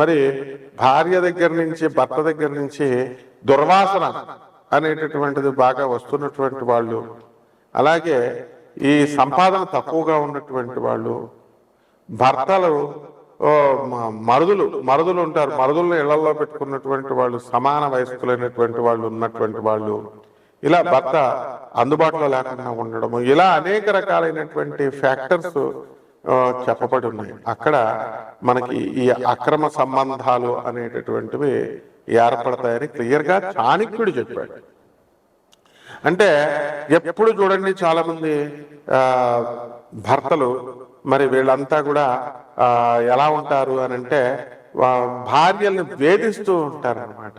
మరి భార్య దగ్గర నుంచి భర్త దగ్గర నుంచి దుర్వాసన అనేటటువంటిది బాగా వస్తున్నటువంటి వాళ్ళు. అలాగే ఈ సంపాదన తక్కువగా ఉన్నటువంటి వాళ్ళు భర్తలు మరుదులు మరుదులు ఉంటారు. మరుదులను ఇళ్ళలో పెట్టుకున్నటువంటి వాళ్ళు సమాన వయస్కులైనటువంటి వాళ్ళు ఉన్నటువంటి వాళ్ళు. ఇలా భర్త అందుబాటులో లేకుండా ఉండడము. ఇలా అనేక రకాలైనటువంటి ఫ్యాక్టర్స్ చెప్పబడి ఉన్నాయి అక్కడ మనకి ఈ అక్రమ సంబంధాలు అనేటటువంటివి ఏర్పడతాయని క్లియర్గా చాణక్యుడు చెప్పాడు. అంటే ఎప్పుడు చూడండి చాలా మంది ఆ, భర్తలు మరి వీళ్ళంతా కూడా ఆ, ఎలా ఉంటారు అని అంటే భార్యల్ని వేధిస్తూ ఉంటారు అనమాట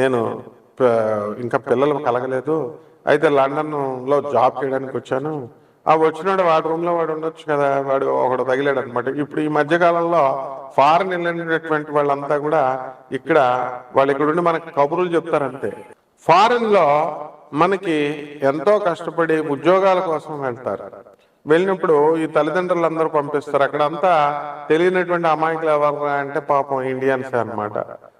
నేను ఇంకా పిల్లలు కలగలేదు. అయితే లండన్లో జాబ్ చేయడానికి వచ్చాను. ఆ వచ్చినాడు వాడి రూమ్లో వాడు ఉండొచ్చు కదా వాడు ఒకడు తగిలాడు అనమాట ఇప్పుడు ఈ మధ్యకాలంలో ఫారెన్ వెళ్ళినటువంటి వాళ్ళంతా కూడా ఇక్కడ వాళ్ళు ఇక్కడ ఉండి మనకి కబుర్లు చెప్తారంతే ఫారెన్లో మనకి ఎంతో కష్టపడి ఉద్యోగాల కోసం వెళ్తారు. వెళ్ళినప్పుడు ఈ తల్లిదండ్రులు అందరూ పంపిస్తారు. అక్కడ అంతా తెలియనటువంటి అమాయకులు ఎవరు అంటే పాపం ఇండియన్సే అన్నమాట.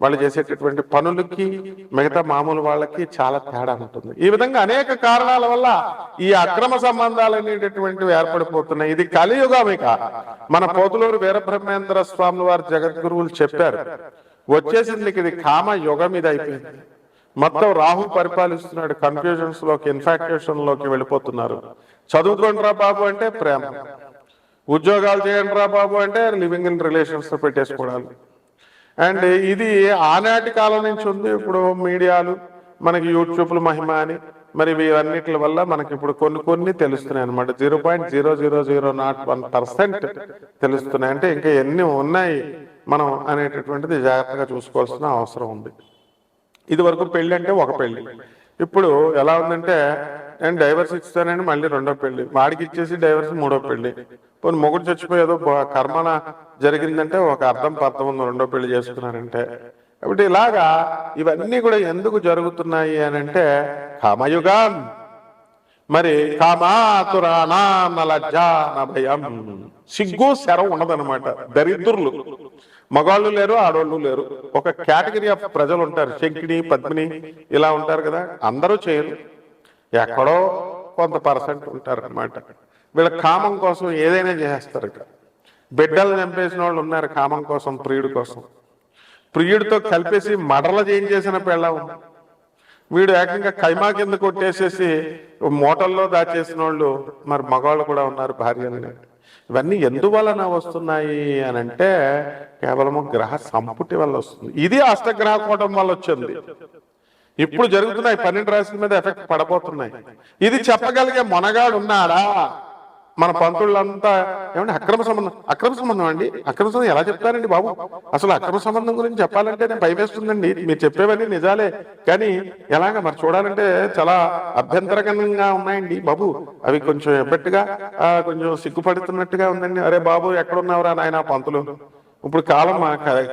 వాళ్ళు చేసేటటువంటి పనులకి మిగతా మామూలు వాళ్ళకి చాలా తేడా ఉంటుంది. ఈ విధంగా అనేక కారణాల వల్ల ఈ అక్రమ సంబంధాలు అనేటటువంటివి ఏర్పడిపోతున్నాయి. ఇది కలియుగం ఇక మన పోతులూరు వీరబ్రహ్మేంద్ర స్వాముల వారు జగద్గురువులు చెప్పారు వచ్చేసింది ఇది కామ యుగం ఇది అయిపోయింది. మొత్తం రాహు పరిపాలిస్తున్నాడు కన్ఫ్యూజన్స్లోకి ఇన్ఫాక్టేషన్లోకి వెళ్ళిపోతున్నారు. చదువుకోండి రా బాబు అంటే ప్రేమ. ఉద్యోగాలు చేయండి రా బాబు అంటే లివింగ్ ఇన్ రిలేషన్స్ పెట్టేసుకోవడాలు. అండ్ ఇది ఆనాటి కాలం నుంచి ఉంది. ఇప్పుడు మీడియాలు మనకి యూట్యూబ్లు మహిమ అని. మరి ఇవన్నిటి వల్ల మనకి ఇప్పుడు కొన్ని కొన్ని తెలుస్తున్నాయి అనమాట zero point zero zero zero not one percent తెలుస్తున్నాయి. అంటే ఇంకా ఎన్ని ఉన్నాయి మనం అనేటటువంటిది జాగ్రత్తగా చూసుకోవాల్సిన అవసరం ఉంది. ఇది వరకు పెళ్ళి అంటే ఒక పెళ్ళి ఇప్పుడు ఎలా ఉందంటే నేను డైవర్స్ ఇస్తానని మళ్ళీ రెండో పెళ్ళి వాడికి ఇచ్చేసి డైవర్స్ మూడో పెళ్ళి పోనీ మొగుడు చచ్చిపోయేదో బ- కర్మన జరిగిందంటే ఒక అర్థం పర్థం ఉంది రెండో పెళ్ళి చేసుకున్నారంటే. కాబట్టి ఇలాగా ఇవన్నీ కూడా ఎందుకు జరుగుతున్నాయి అని అంటే కామయుగం. మరి కామాతురానా నలజ్జా భయం. సిగ్గు శరం ఉండదన్నమాట. దరిద్రులు. మగాళ్ళు లేరు ఆడవాళ్ళు లేరు. ఒక కేటగిరీ ఆఫ్ ప్రజలు ఉంటారు శంకిని పద్మిని ఇలా ఉంటారు కదా. అందరూ చేయరు. ఎక్కడో కొంత పర్సెంట్ ఉంటారనమాట వీళ్ళ కామం కోసం ఏదైనా చేసేస్తారు ఇక్కడ బిడ్డలు చంపేసిన వాళ్ళు ఉన్నారు కామం కోసం ప్రియుడి కోసం. ప్రియుడితో కలిపేసి మడల చేయించేసిన పెళ్ళం వీడు ఏకంగా కైమా కింద కొట్టేసేసి మూటల్లో దాచేసిన వాళ్ళు మరి మగవాళ్ళు కూడా ఉన్నారు భార్యలని. ఇవన్నీ ఎందువలన వస్తున్నాయి అని అంటే కేవలము గ్రహ సంపుటి వల్ల వస్తుంది. ఇది అష్టగ్రహ కూటం వల్ల వచ్చింది. ఇప్పుడు జరుగుతున్నాయి పన్నెండు రాశుల మీద ఎఫెక్ట్ పడబోతున్నాయి. ఇది చెప్పగలిగే మొనగాడు ఉన్నాడా? మన పంతుళ్ళంతా ఏమంటే అక్రమ సంబంధం అక్రమ సంబంధం అండి? అక్రమ సంబంధం ఎలా చెప్తారండి బాబు? అసలు అక్రమ సంబంధం గురించి చెప్పాలంటే నేను భయవేస్తుందండి మీరు చెప్పేవన్నీ నిజాలే. కానీ ఎలాగ మరి చూడాలంటే చాలా అభ్యంతరకరంగా ఉన్నాయండి బాబు. అవి కొంచెం ఎబ్బట్టుగా ఆ, కొంచెం సిగ్గుపడుతున్నట్టుగా ఉందండి. అరే బాబు ఎక్కడున్నావురా నాయన పంతులు? ఇప్పుడు కాలం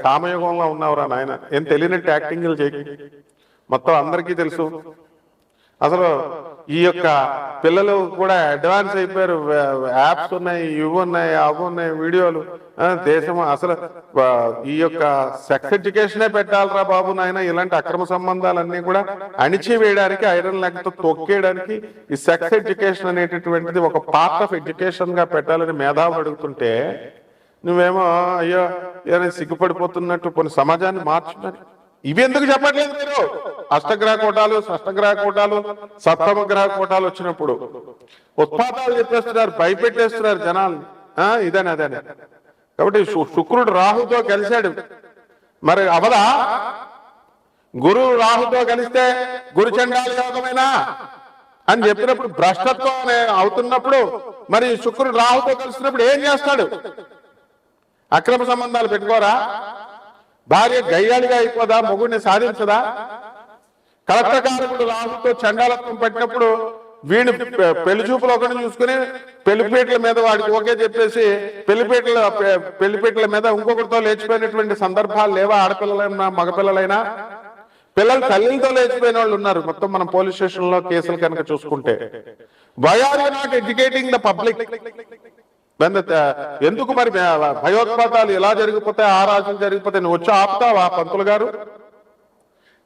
కామయుగంలో ఉన్నావురా నాయన? ఏం తెలియనట్టు యాక్టింగ్లు చేయి. మొత్తం అందరికీ తెలుసు. అసలు ఈ యొక్క పిల్లలు కూడా అడ్వాన్స్ అయిపోయారు. యాప్స్ ఉన్నాయి ఇవి ఉన్నాయి అవి ఉన్నాయి వీడియోలు. దేశం అసలు ఈ యొక్క సెక్స్ ఎడ్యుకేషనే పెట్టాలరా బాబు నాయన. ఇలాంటి అక్రమ సంబంధాలన్నీ కూడా అణిచివేయడానికి ఐరన్ లెగ్తో తొక్కేయడానికి ఈ సెక్స్ ఎడ్యుకేషన్ అనేటటువంటిది ఒక పార్ట్ ఆఫ్ ఎడ్యుకేషన్గా పెట్టాలని మేధావులు అడుగుతుంటే నువ్వేమో అయ్యో ఏదైనా సిగ్గుపడిపోతున్నట్టు కొన్ని సమాజాన్ని మార్చుమని ఇవి ఎందుకు చెప్పట్లేదు మీరు? అష్టగ్రహ కోటాలు షష్టగ్రహ కోటాలు సప్తమ గ్రహ కోటాలు వచ్చినప్పుడు. ఉత్పాదాలు చెప్పేస్తున్నారు భయపెట్టేస్తున్నారు జనాలు. ఆ ఇదని అదని. కాబట్టి శుక్రుడు రాహుతో కలిశాడు. మరి అవదా? గురువు రాహుతో కలిస్తే గురు చండాలి యోగమైనా? అని చెప్పినప్పుడు భ్రష్టత్వం అనే అవుతున్నప్పుడు మరి శుక్రుడు రాహుతో కలిసినప్పుడు ఏం చేస్తాడు? అక్రమ సంబంధాలు పెట్టుకోరా? భార్య గయ్యాళిగా అయిపోదా? మొగుడిని సాధించదా? కలెక్టకారకుడు రాహుతో చండాలత్వం పెట్టినప్పుడు వీడిని పెళ్ళి చూపులు ఒకటి చూసుకుని పెళ్ళిపేటల మీద వాడికి ఓకే చెప్పేసి పెళ్ళిపేటల పె- పెళ్ళిపేటల మీద ఇంకొకరితో లేచిపోయినటువంటి సందర్భాలు లేవా? ఆడపిల్లలైనా మగపిల్లలైనా? పిల్లలు తల్లితో లేచిపోయిన వాళ్ళు ఉన్నారు. మొత్తం మనం పోలీస్ స్టేషన్లో కేసులు కనుక చూసుకుంటే. Why are you not educating the public? ఎందుకు మరి భయోత్పాతాలు ఎలా జరిగిపోతాయి? ఆ రాజులు జరిగిపోతాయి నువ్వు వచ్చి ఆపుతావా పంతులు గారు?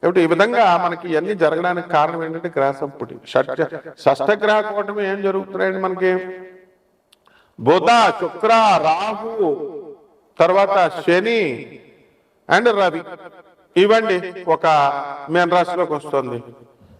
కాబట్టి ఈ విధంగా మనకి ఇవన్నీ జరగడానికి కారణం ఏంటంటే గ్రహ సంపుటి షష్ఠ షష్ఠగ్రహ కూటమి ఏం జరుగుతున్నాయండి మనకి? బుధ శుక్ర రాహు తర్వాత శని అండ్ రవి. ఇవ్వండి ఒక మేన్ రాశిలోకి వస్తుంది.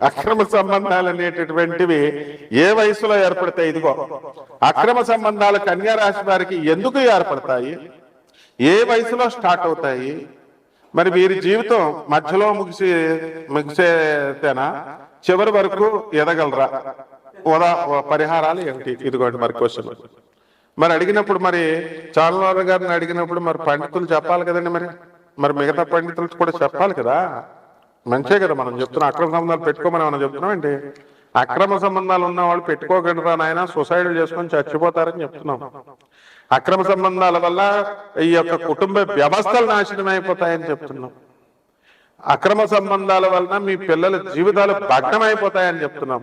అక్రమ సంబంధాలు అనేటటువంటివి ఏ వయసులో ఏర్పడతాయి ఇదిగో అక్రమ సంబంధాలు కన్యా రాశి వారికి ఎందుకు ఏర్పడతాయి? ఏ వయసులో స్టార్ట్ అవుతాయి? మరి వీరి జీవితం మధ్యలో ముగిసి ముగిసేతేనా? చివరి వరకు ఎదగలరా? ఉదా పరిహారాలు ఏమిటి? ఇదిగోండి మరి క్వశ్చన్ మరి అడిగినప్పుడు మరి చాలవారు గారిని అడిగినప్పుడు మరి పండితులు చెప్పాలి కదండి మరి. మరి మిగతా పండితులు కూడా చెప్పాలి కదా. మంచే కదా మనం చెప్తున్నాం. అక్రమ సంబంధాలు పెట్టుకోమని మనం చెప్తున్నాం ఏంటి? అక్రమ సంబంధాలు ఉన్న వాళ్ళు పెట్టుకోకండి నాయన? సొసైటీ చేసుకొని చచ్చిపోతారని చెప్తున్నాం. అక్రమ సంబంధాల వల్ల ఈ యొక్క కుటుంబ వ్యవస్థలు నాశనం అయిపోతాయని చెప్తున్నాం. అక్రమ సంబంధాల వలన మీ పిల్లల జీవితాలు భగ్నం అయిపోతాయని చెప్తున్నాం.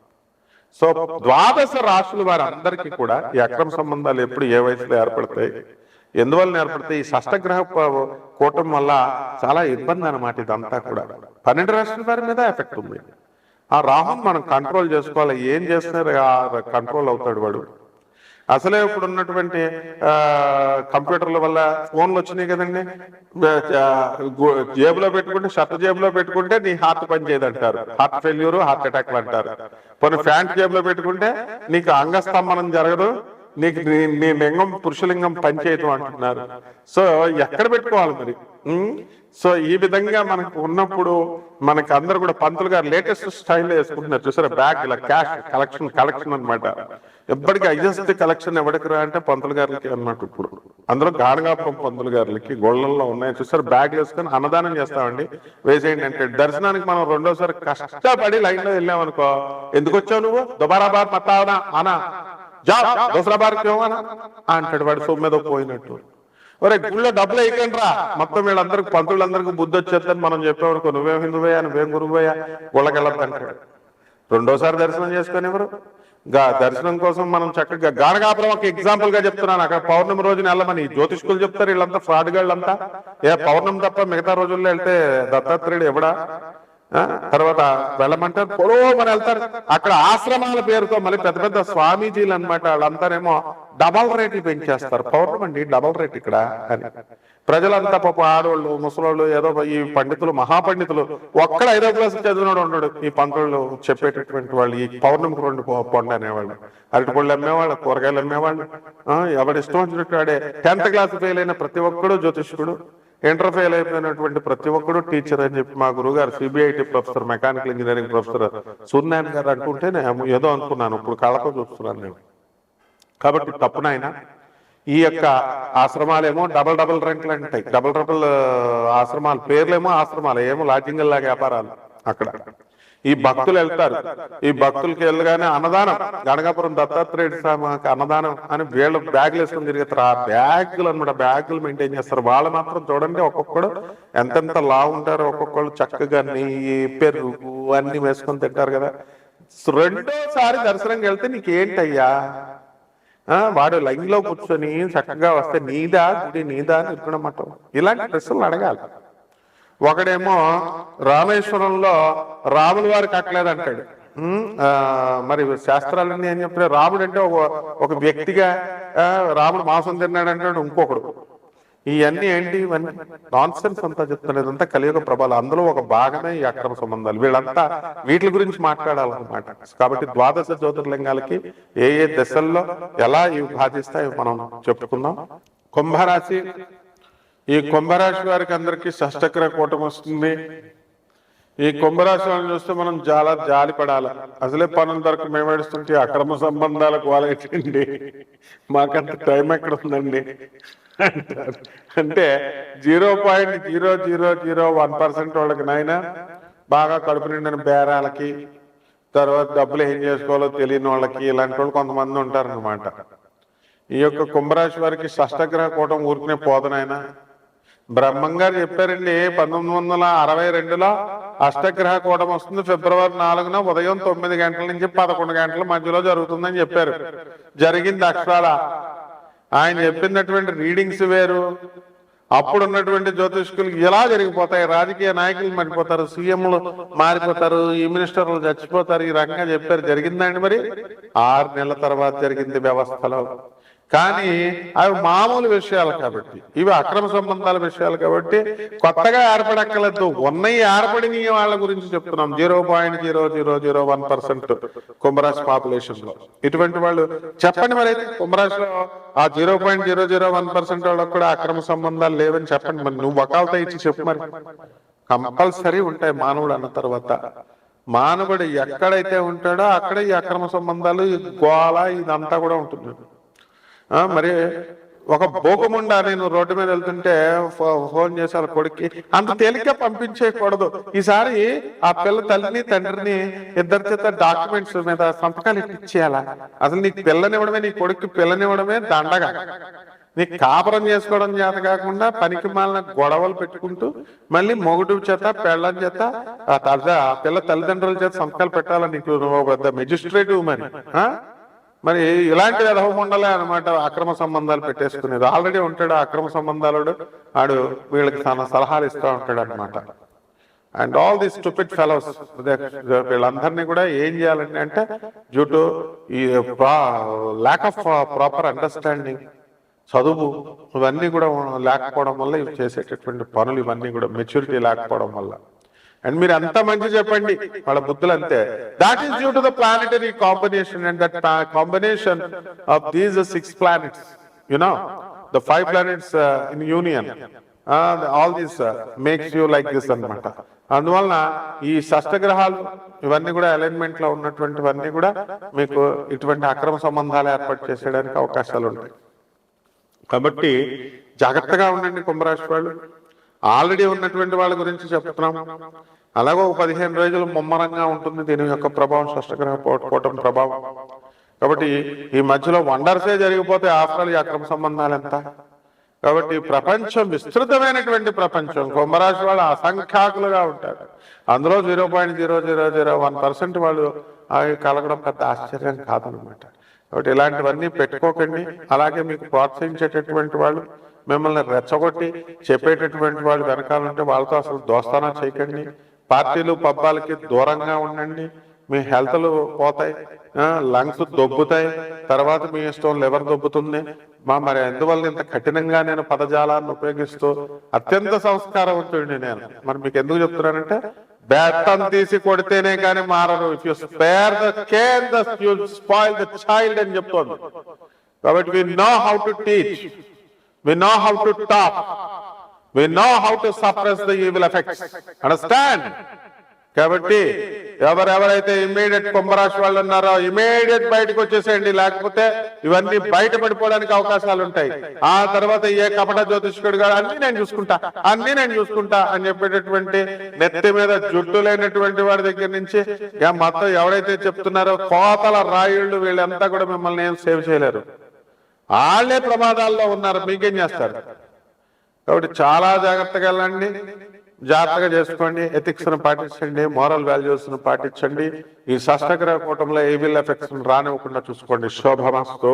సో ద్వాదశ రాశుల వారందరికీ కూడా ఈ అక్రమ సంబంధాలు ఎప్పుడు ఏ వయసులో ఏర్పడతాయి? ఎందువల్ల ఏర్పడతాయి? ఈ షష్టగ్రహ కూటం వల్ల చాలా ఇబ్బంది అనమాట ఇదంతా కూడా. పన్నెండు రాశుల వారి మీద ఎఫెక్ట్ ఉంది. ఆ రాహుని మనం కంట్రోల్ చేసుకోవాలి. ఏం చేస్తున్నారు ఆ కంట్రోల్ అవుతాడు వాడు. అసలే ఇప్పుడు ఉన్నటువంటి ఆ, కంప్యూటర్ల వల్ల ఫోన్లు వచ్చినాయి కదండి. జేబులో పెట్టుకుంటే షర్ట్ జేబులో పెట్టుకుంటే నీ హార్ట్ పని చేయదంటారు. హార్ట్ ఫెయిల్యూర్ హార్ట్ అటాక్ అంటారు. కొన్ని ప్యాంట్ జేబులో పెట్టుకుంటే నీకు అంగస్తంభనం జరగదు. నీకు నీ- నీ లింగం పురుషలింగం పనిచేయటం అంటున్నారు. సో ఎక్కడ పెట్టుకోవాలి మరి? సో ఈ విధంగా మనకు ఉన్నప్పుడు మనకి అందరు కూడా పంతులు గారు లేటెస్ట్ స్టైల్లో వేసుకుంటున్నారు. చూసారా? బ్యాగ్ ఇలా క్యాష్ కలెక్షన్ కలెక్షన్ అన్నమాట. ఎప్పటికీ హైయెస్ట్ కలెక్షన్ ఎవరికి రా అంటే పంతులు గారికి అన్నమాట ఇప్పుడు. అందులో గానగాపురం పంతులు గారికి గోళ్ళల్లో ఉన్నాయి. చూసారు? బ్యాగ్ వేసుకొని అన్నదానం చేస్తామండి. వేసేయండి అంటే దర్శనానికి మనం రెండోసారి కష్టపడి లైన్లో వెళ్ళాం అనుకో ఎందుకు వచ్చావు నువ్వు? దుబారా బార్ మతావనా అనా? జాబ్ దసరా బార్ అంటాడు వాడు సొమ్మెదో పోయినట్టు. ఒరే గుళ్ళో డబ్బులు వేయకండి రా మొత్తం వీళ్ళందరికి పంతులందరికీ బుద్ధి వచ్చేద్దని మనం చెప్పేవాడుకో నువ్వేం హిందువయ్యా నువ్వేం గురువయ్యా గుళ్ళకి అంటాడు. రెండోసారి దర్శనం చేసుకొని ఎవరు? దర్శనం కోసం మనం చక్కగా గానగాపురం ఒక ఎగ్జాంపుల్గా చెప్తున్నాను. అక్కడ పౌర్ణమి రోజున వెళ్ళమని జ్యోతిష్కులు చెప్తారు. వీళ్ళంతా ఫ్రాడ్ గాళ్ళంతా ఏ పౌర్ణమి తప్ప మిగతా రోజుల్లో వెళ్తే దత్తాత్రేయుడు ఎవడా? తర్వాత వెళ్ళమంటారు పొడవమని వెళ్తారు. అక్కడ ఆశ్రమాల పేరుతో మళ్ళీ పెద్ద పెద్ద స్వామీజీలు అన్నమాట వాళ్ళంతానేమో డబల్ రేట్లు పెంచేస్తారు. పౌర్ణమండి డబల్ రేట్ ఇక్కడ అని. ప్రజలంతా పాప ఆడవాళ్ళు ముసలోళ్ళు ఏదో ఈ పండితులు మహాపండితులు ఒక్కడ ఐదో క్లాస్ చదివినాడు ఉన్నాడు ఈ పంతులు చెప్పేటటువంటి వాళ్ళు ఈ పౌర్ణమికి రెండు పండు అనేవాళ్ళు. అరటి పళ్ళు అమ్మేవాళ్ళు కూరగాయలు అమ్మేవాళ్ళు. ఆ, ఎవడి ఇష్టం వచ్చినట్టు వాడే టెన్త్ క్లాస్ ఫెయిల్ అయిన ప్రతి ఒక్కడు జ్యోతిష్కుడు. ఇంటర్ ఫెయిల్ అయిపోయినటువంటి ప్రతి ఒక్కడు టీచర్ అని చెప్పి మా గురుగారు CBIT professor mechanical engineering professor Suryanarayana గారు అంటుంటే నేను ఏదో అనుకున్నాను ఇప్పుడు కళ్ళతో చూస్తున్నాను నేను. కాబట్టి తప్పు నాయన. ఈ యొక్క ఆశ్రమాలేమో డబల్ డబల్ రెంట్లు అంటాయి. డబల్ డబల్ ఆశ్రమాలు పేర్లేమో ఆశ్రమాలు ఏమో లాడ్జింగ్ లాగా వ్యాపారాలు అక్కడ. ఈ భక్తులు వెళ్తారు. ఈ భక్తులకి వెళ్ళగానే అన్నదానం. గణగాపురం దత్తాత్రేయుడు స్వామికి అన్నదానం అని వీళ్ళు బ్యాగులు వేసుకుని తిరుగుతారు ఆ బ్యాగులు అనమాట బ్యాగులు మెయింటైన్ చేస్తారు. వాళ్ళు మాత్రం చూడండి ఒక్కొక్కడు ఎంతెంత లా ఉంటారు ఒక్కొక్కళ్ళు చక్కగా నెయ్యి పెరుగు అన్ని వేసుకొని తింటారు కదా. రెండోసారి దర్శనంకి వెళ్తే నీకేంటయ్యా? వాడు లైన్లో కూర్చొని చక్కగా వస్తే నీదా గుడి నీదా అని ఇరుకునమాట ఇలాంటి ప్రశ్నలు అడగాలి. ఒకడేమో రామేశ్వరంలో రాముల వారు కట్టలేదు మరి శాస్త్రాలన్నీ ఏం చెప్పిన రాముడు అంటే ఒక వ్యక్తిగా రాముడు మాంసం తిన్నాడు అంటాడు ఇంకొకడు. ఇవన్నీ ఏంటి? ఇవన్నీ నాన్ సెన్స్ అంతా చెప్తాను ఇదంతా కలియుగ ప్రభావం. అందులో ఒక భాగమే ఈ అక్రమ సంబంధాలు. వీళ్ళంతా వీటి గురించి మాట్లాడాలన్నమాట. కాబట్టి ద్వాదశ జ్యోతిర్లింగాలకి ఏ ఏ దశల్లో ఎలా ఇవి బాధిస్తాయో మనం చెప్పుకుందాం. కుంభరాశి ఈ కుంభరాశి వారికి అందరికీ షష్టక్ర కూటమి వస్తుంది. ఈ కుంభరాశి వాళ్ళని చూస్తే మనం చాలా జాలి పడాలి. అసలే పనులు దొరక మేమేడుస్తుంటే అక్రమ సంబంధాలకు వాళ్ళేటండి మాకంత టైం ఎక్కడ ఉందండి? అంటే zero point zero zero zero one percent వాళ్ళకి నైనా బాగా కడుపు నిండిన బేరాలకి తర్వాత డబ్బులు ఏం చేసుకోవాలో తెలియని వాళ్ళకి ఇలాంటి వాళ్ళు కొంతమంది ఉంటారనమాట ఈ యొక్క కుంభరాశి వారికి షష్టగ్రహ కూటం ఊరికనే పోదనైనా బ్రహ్మం గారు చెప్పారండి పంతొమ్మిది వందల అరవై రెండులో అష్టగ్రహ కూటం వస్తుంది ఫిబ్రవరి నాలుగున ఉదయం తొమ్మిది గంటల నుంచి పదకొండు గంటల మధ్యలో జరుగుతుందని చెప్పారు. జరిగింది అక్షరాల. ఆయన చెప్పినటువంటి రీడింగ్స్ వేరు. అప్పుడు ఉన్నటువంటి జ్యోతిష్కులు ఎలా జరిగిపోతాయి. రాజకీయ నాయకులు మరిపోతారు సీఎంలు మారిపోతారు ఈ మినిస్టర్లు చచ్చిపోతారు ఈ రకంగా చెప్పారు. జరిగిందండి మరి? ఆరు నెలల తర్వాత జరిగింది వ్యవస్థలో. కానీ అవి మామూలు విషయాలు కాబట్టి ఇవి అక్రమ సంబంధాల విషయాలు కాబట్టి కొత్తగా ఏర్పడక్కర్లేదు. ఉన్నవి ఏర్పడిన వాళ్ళ గురించి చెప్తున్నాం. Zero point zero zero zero one percent కుంభరాశి పాపులేషన్లో ఇటువంటి వాళ్ళు చెప్పండి మరి కుంభరాశిలో ఆ zero point zero zero one percent వాళ్ళకి కూడా అక్రమ సంబంధాలు లేవని చెప్పండి మరి. నువ్వు వకాలతో ఇచ్చి చెప్పు మరి. కంపల్సరీ ఉంటాయి మానవుడు అన్న తర్వాత. మానవుడు ఎక్కడైతే ఉంటాడో అక్కడ ఈ అక్రమ సంబంధాలు గోళ ఇదంతా కూడా ఉంటుంది. మరి ఒక భోగముండా నేను రోడ్డు మీద వెళ్తుంటే ఫో- ఫోన్ చేశారు కొడుక్కి అంత తేలిక పంపించేయకూడదు. ఈసారి ఆ పిల్ల తల్లిని తండ్రిని ఇద్దరి చేత డాక్యుమెంట్స్ మీద సంతకాలు ఇప్పించేయాలా? అసలు నీకు పిల్లనివ్వడమే నీ కొడుక్కి పిల్లనివ్వడమే దండగా. నీకు కాపురం చేసుకోవడం చేత కాకుండా పనికి మాలిన గొడవలు పెట్టుకుంటూ మళ్ళీ మొగుడు చేత పెళ్ళం చేత ఆ తల్లి ఆ పిల్ల తల్లిదండ్రుల చేత సంతకాలు పెట్టాలని నీకు? ఒక పెద్ద మెజిస్ట్రేటివ్ మరి ఆ? మరి ఇలాంటి విధవ ఉండలే అనమాట అక్రమ సంబంధాలు పెట్టేసుకునేది. ఆల్రెడీ ఉంటాడు అక్రమ సంబంధాలుడు. ఆడు వీళ్ళకి తన సలహాలు ఇస్తూ ఉంటాడు అనమాట and all the stupid fellows వీళ్ళందరినీ కూడా ఏం చేయాలంటే అంటే డ్యూ టు ఈ ల్యాక్ ఆఫ్ ప్రాపర్ అండర్స్టాండింగ్ చదువు ఇవన్నీ కూడా లేకపోవడం వల్ల ఇవి చేసేటటువంటి పనులు ఇవన్నీ కూడా మెచ్యూరిటీ లేకపోవడం వల్ల. అండ్ మీరు అంత మంచి చెప్పండి. వాళ్ళ బుద్ధులు అంతే. That is due to the planetary combination and that combination of these six planets you know the five planets in union all these makes you like this అన్నమాట. అందువలన ఈ షష్టగ్రహాలు ఇవన్నీ కూడా అలైన్మెంట్లో ఉన్నటువంటివన్నీ కూడా మీకు ఇటువంటి అక్రమ సంబంధాలు ఏర్పాటు చేసేయడానికి అవకాశాలు ఉంటాయి. కాబట్టి జాగ్రత్తగా ఉండండి కుంభరాశి వాళ్ళు. ఆల్రెడీ ఉన్నటువంటి వాళ్ళ గురించి చెప్తున్నాం. అలాగే ఒక పదిహేను రోజులు ముమ్మరంగా ఉంటుంది దీని యొక్క ప్రభావం షష్టగ్రహ కూటం ప్రభావం. కాబట్టి ఈ మధ్యలో వండర్సే జరిగిపోతే ఆఫ్టర్ అక్రమ సంబంధాలు ఎంత? కాబట్టి ప్రపంచం విస్తృతమైనటువంటి ప్రపంచం. కుంభరాశి వాళ్ళు అసంఖ్యాకులుగా ఉంటారు. అందులో zero point zero zero zero one percent వాళ్ళు అవి కలగడం పెద్ద ఆశ్చర్యం కాదనమాట. కాబట్టి ఇలాంటివన్నీ పెట్టుకోకండి. అలాగే మీకు ప్రోత్సహించేటటువంటి వాళ్ళు మిమ్మల్ని రెచ్చగొట్టి చెప్పేటటువంటి వాళ్ళు వెనకాలంటే వాళ్ళతో అసలు దోస్తానా చేయకండి. పార్టీలు పబ్బాలకి దూరంగా ఉండండి. మీ హెల్త్లు పోతాయి. లంగ్స్ దొబ్బుతాయి. తర్వాత మీ ఇష్టం లివర్ దొబ్బుతుంది. మా మరి ఎందువల్ల ఇంత కఠినంగా నేను పదజాలాన్ని ఉపయోగిస్తూ అత్యంత సంస్కారవంతుడిని నేను. మరి మీకు ఎందుకు చెప్తున్నానంటే బెత్తం తీసి కొడితేనే కానీ మారరు if you spare the care the spoil the child అని చెప్తోంది. కాబట్టి we know how to teach We know how to talk We know how to suppress the evil effects. Understand? కాబట్టి ఎవరెవరైతే ఇమీడియట్ కుంభరాశి వాళ్ళు ఉన్నారో ఇమీడియట్ బయటకు వచ్చేసేయండి లేకపోతే ఇవన్నీ బయట పడిపోవడానికి అవకాశాలు ఉంటాయి ఆ తర్వాత ఏ కపట జ్యోతిష్కుడు గారు అన్ని నేను చూసుకుంటా అన్ని నేను చూసుకుంటా అని చెప్పేటటువంటి నెత్తి మీద జుట్టు లేనటువంటి వాడి దగ్గర నుంచి మొత్తం ఎవరైతే చెప్తున్నారో కోతల రాయుళ్ళు వీళ్ళంతా కూడా మిమ్మల్ని ఏం సేవ్ చేయలేరు వాళ్ళే ప్రమాదాల్లో ఉన్నారు మీకేం చేస్తారు? కాబట్టి చాలా జాగ్రత్తగా వెళ్ళండి జాగ్రత్తగా చేసుకోండి ఎథిక్స్ను పాటించండి మోరల్ వాల్యూస్ను పాటించండి. ఈ షష్టగ్రహ కూటంలో ఏవిల్ ఎఫెక్ట్స్ రానివ్వకుండా చూసుకోండి. శోభమస్తు.